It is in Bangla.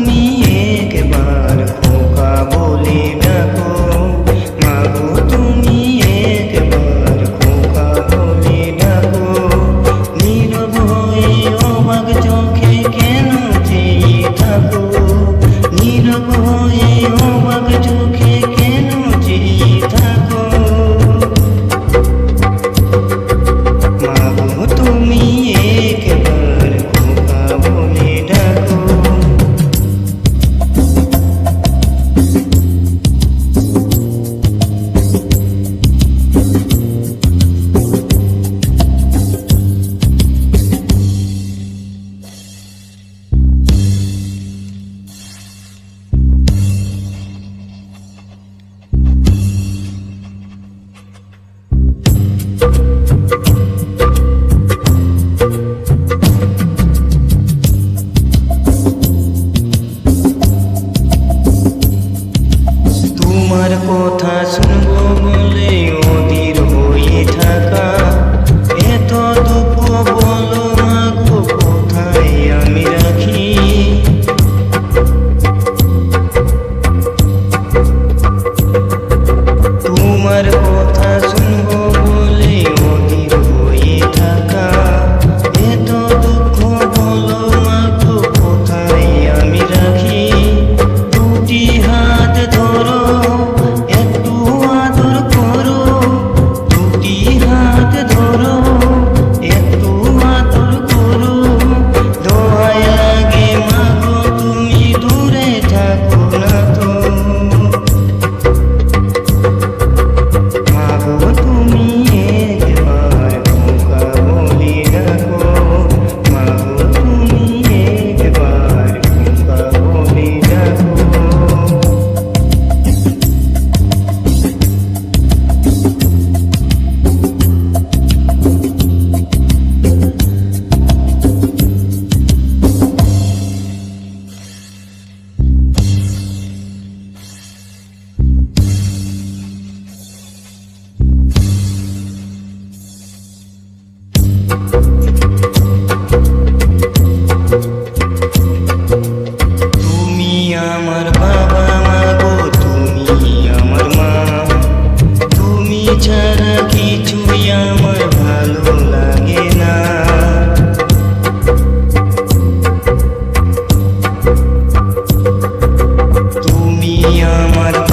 me. তুমি তুমি আমার মা। তুমি ছাড়া কিছুই আমার ভালো লাগে না। তুমি আমার